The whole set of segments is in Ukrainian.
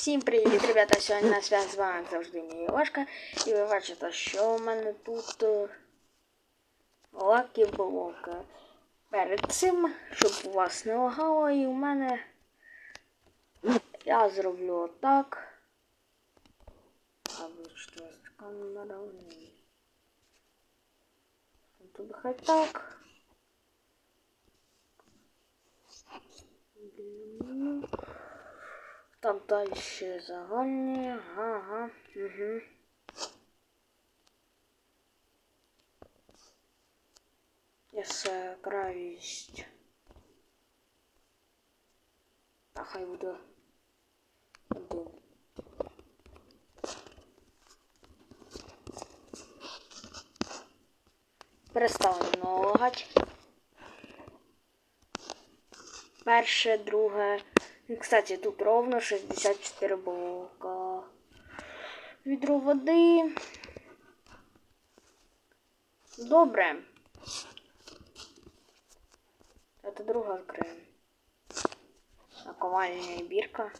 Всім привіт, ребята! Сьогодні на связь з вами завжди мій Івашка. І ви бачите, що в мене тут е, лакі блоки. Перед цим, щоб у вас не лагало, і у мене я зроблю отак. А ви що камера? Тут хай так. Там далі загальні. Ага. Угу. Яскравість. Та хай буде один. Переставимо лагати. Перше, друге. Кстати, тут ровно 64 блока. Відро води. Добре. Это друга відкриємо. Наковальня бірка.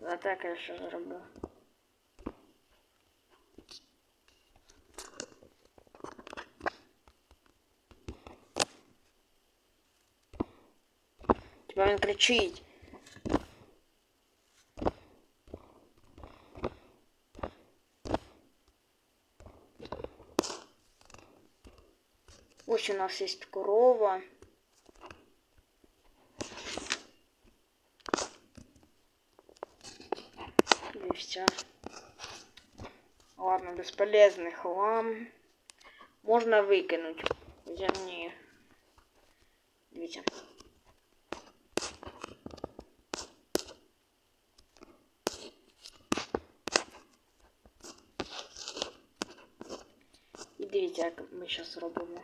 За так я ще зроблю. Тебе він кричить. Ось у нас есть корова. И все. Ладно, бесполезный хлам. Можно выкинуть. Зерни. Видите. Дивіться, як ми зараз робимо.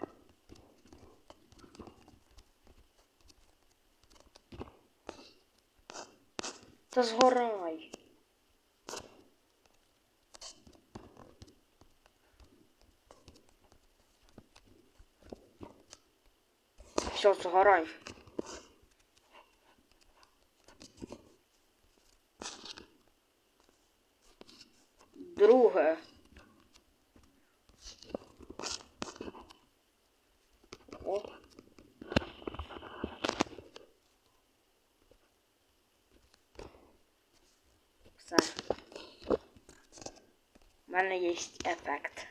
Та згорай. Все, згорай. Друге. У мене є ефект.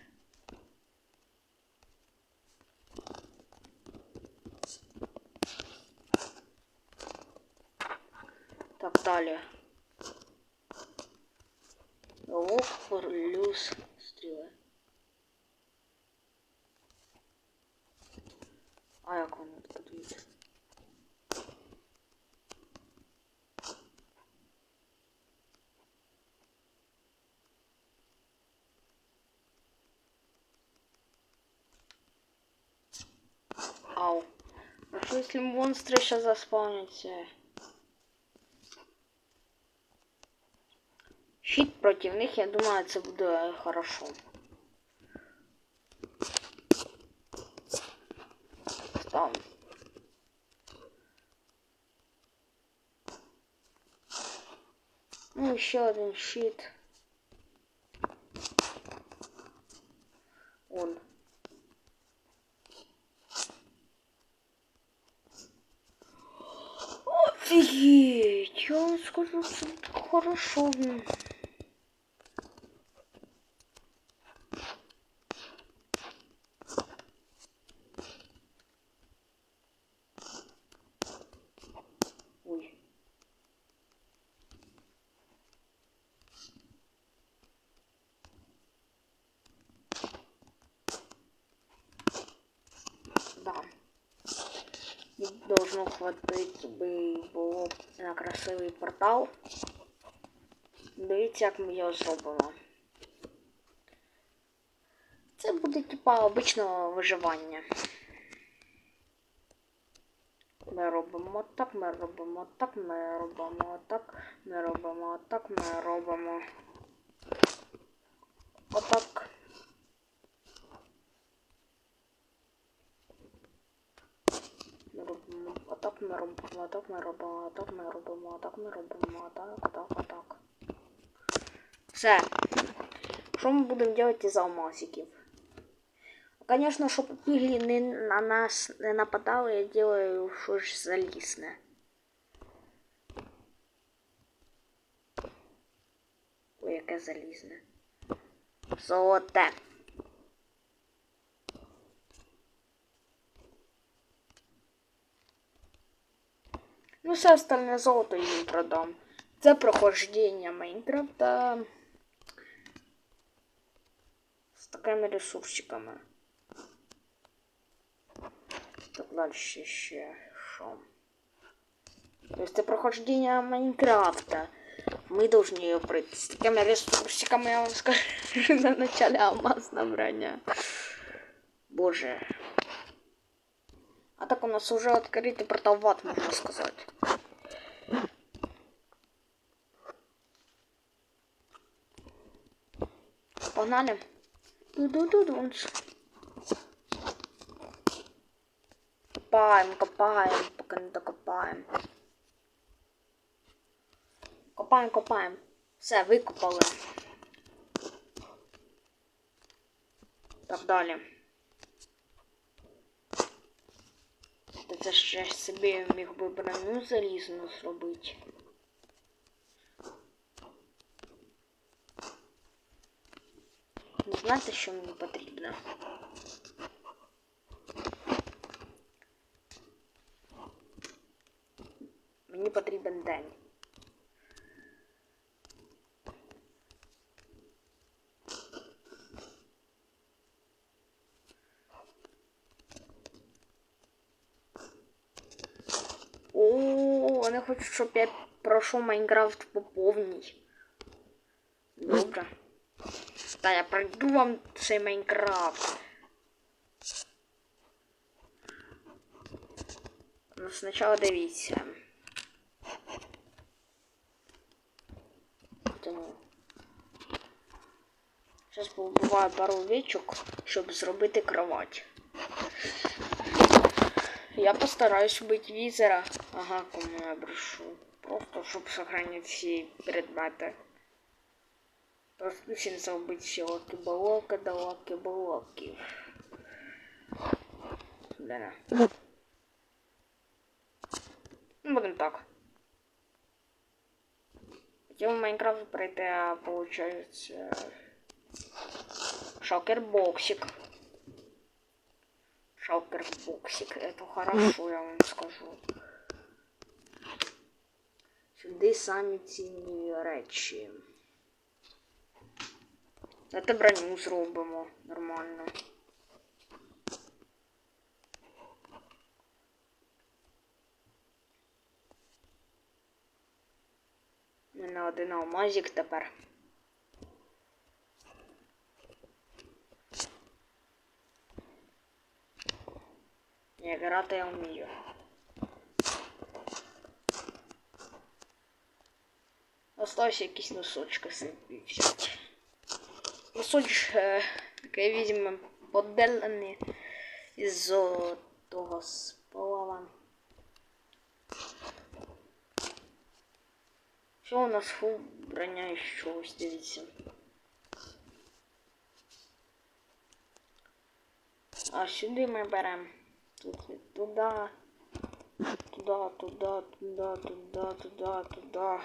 Так, далі. Лук плюс стріли. А як воно подивіться? Если монстры сейчас заспавнятся? Щит против них, я думаю, це буде хорошо. Там. Ну, еще один щит. Он. Офигеть! Я вам скажу, что это хорошо. блин. Ой. Да. І должно хватить би було на красивий портал. Дивіться, як ми його зробимо. Це буде типа обичного виживання. Ми робимо так, ми робимо так, ми робимо так, ми робимо так, ми робимо. Отак. Ми робимо, отак ми робимо, отак ми робимо, отак ми робимо, отак ми робимо, отак, отак, отак. Все. Що ми будемо робити із алмазиків? Конечно, щоб піглі не, на нас не нападали, я делаю щось залізне. Ой, яке залізне. Золоте. Ну, все остальне золото їм продам. Це прохождення Майнкрафта такими ресурсиками. Так далі ще що? То есть это прохождение Майнкрафта. Мы должны ее пройти с такими ресурсиками, я вам скажу, на начале алмаз набрания. Боже. А так у нас уже открытый портал в ад, можно сказать. Погнали. Копаем, копаем, пока не докопаем. Копаем, копаем. Все, викопали. Так далі. Та це ще собі міг би броню залізну зробити. знаєте, що мені потрібно? Мені потрібен день. О, вони хочуть, щоб я пройшов Майнкрафт по повній. Добре. Та я пройду вам цей Майнкрафт. Ну, спочатку дивіться. Тому. Зараз побуваю пару овечок, щоб зробити кровать. Я постараюсь убить визора. Ага, кому я брешу. Просто, чтобы сохранить все предметы. Постучимся убить все лаки-балоки да лаки-балоки. Да. Ну, будем так. Хотел в Майнкрафт пройти, а получается... Шокер-боксик. Шалкер-боксик. Это хорошо, я вам скажу. Сюди самі цінні речі. Давайте броню зробимо нормально. У мене один алмазик тепер. Ні, грати я вмію. Осталось якісь носочки собі взяти. Носочок е, такий візьмемо поделаний із золотого сплава. Що у нас фу броня і щось, дивіться. А сюди ми беремо тут туди, туди, туди, туди, туди, туди, туди.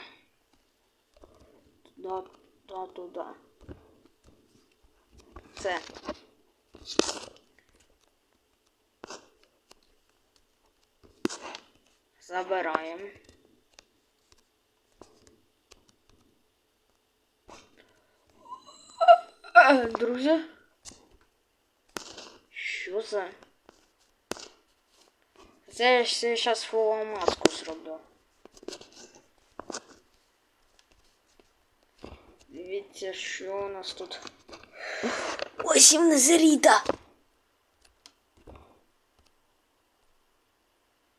Туди, туди, туди. Це. Забираємо. Друзі. Що за? Це я зараз фулову маску зроблю. Дивіться, що у нас тут. Ось і незеріта.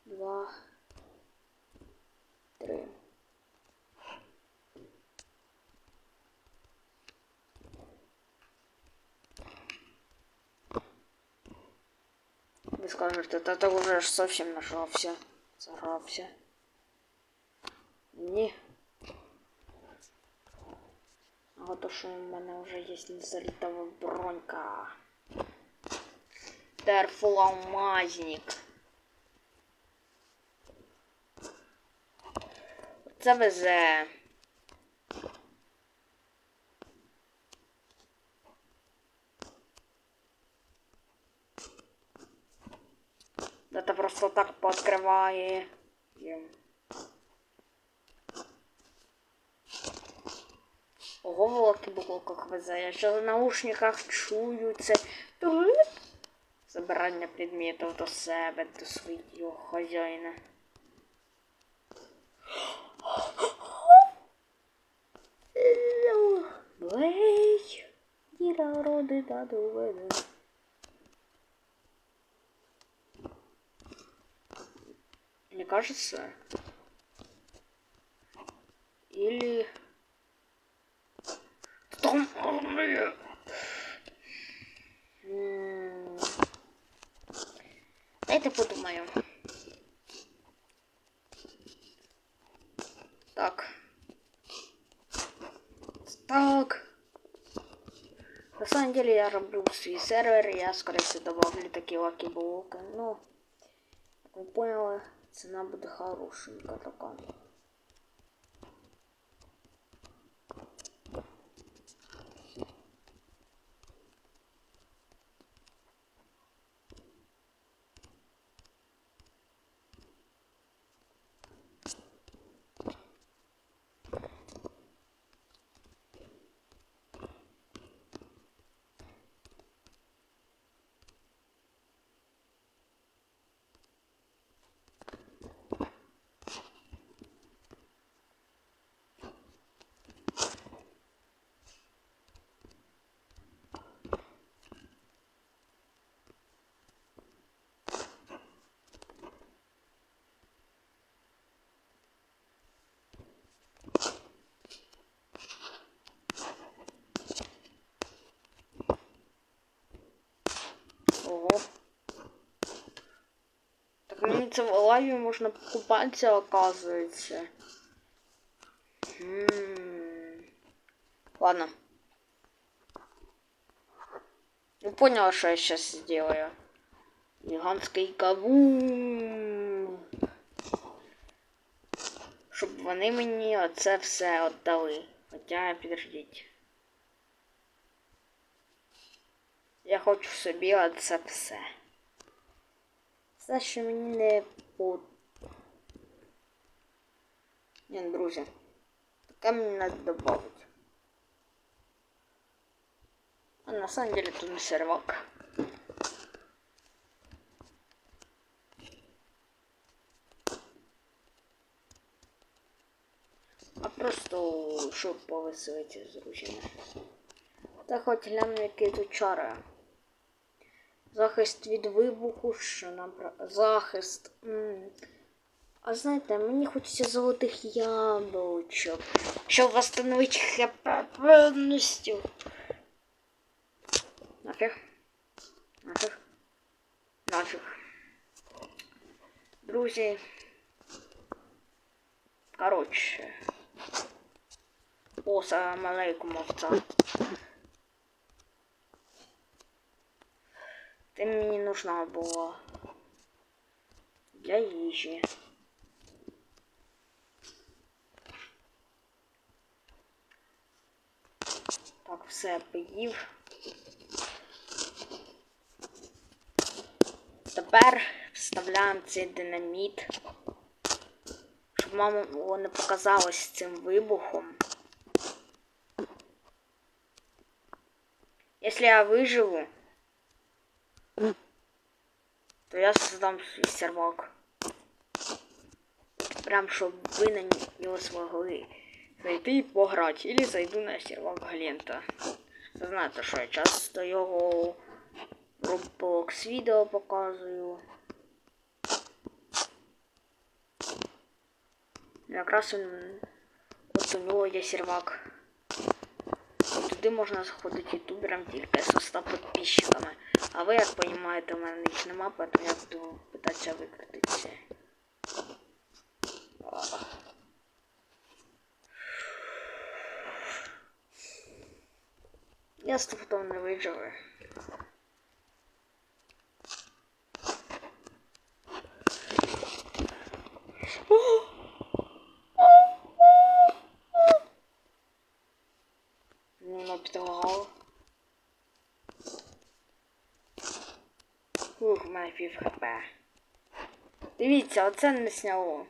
Два. Три. Ви скажете, та ти вже ж зовсім нажався. А то, що в мене вже є залітова бронька. Терфламазник. Це везе. Это просто так пооткриває. Ого, великий буклок везе. Я ще в наушниках чую це. Забирання предметів до себе, до свого хазяїна. Блей. Діра роди да доведе. Мне кажется. Или... Там... М, Дайте подумаю. Так. Так. На самом деле я роблю свій сервер, я скорее всего добавлю такі лаки-блоки. Ну, як ви поняли, ціна буде хорошенька така. Ого. Мені це в лаві можна покупатися, оказується. Ладно. Я поняла, что я сейчас сделаю. Гігантський кавун. Щоб вони мені оце все віддали. Хоча, підождіть. Я хочу собі оце все. Все, що мені не по. Ні, друзі. Таке мені треба додати. А на самом деле тут не сервак. А просто щоб повеселити зручно. Та хоч глянемо, які тут чари. Захист від вибуху, що нам про- захист. М. А знаєте, мені хочеться золотих яблучок, щоб восстановити хп повністю. Нафіг. Нафіг. Нафіг. Друзі. Коротше. О, салам алейкум. Ти мені нужна була. Для їжі. Так, все поїв. Тепер вставляємо цей динаміт. Щоб мама не показалось цим вибухом. Якщо я виживу, то я создам свій сервак. Прям щоб ви на нього змогли зайти і пограти. Или зайду на сервак Глента. Знаєте, що я часто його Roblox відео показую. Якраз він от у нього є сервак. Туди можна заходити ютуберам тільки з 100 підписчиками. А ви, як розумієте, у мене їх нема, тому я буду питатися викрити це. Я стопудово не виживу. Ух, у мене пів хп. Дивіться, оце не сняло.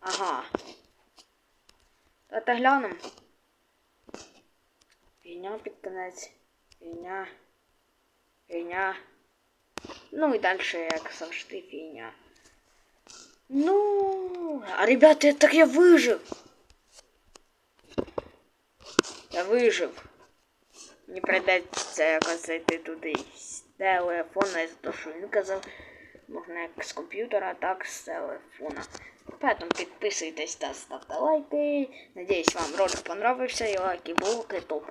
Ага. Давайте глянемо. Фігня під кінець. Фігня. Фігня. Ну і далі, як завжди, фігня. Ну, а ребята, так я вижив. Я вижив. Мені прийдеться якось зайти туди з телефона, за те, що він казав. Можна як з комп'ютера, так з телефона. Поэтому підписуйтесь та ставте лайки. Надіюсь, вам ролик понравився і лайки булки топ.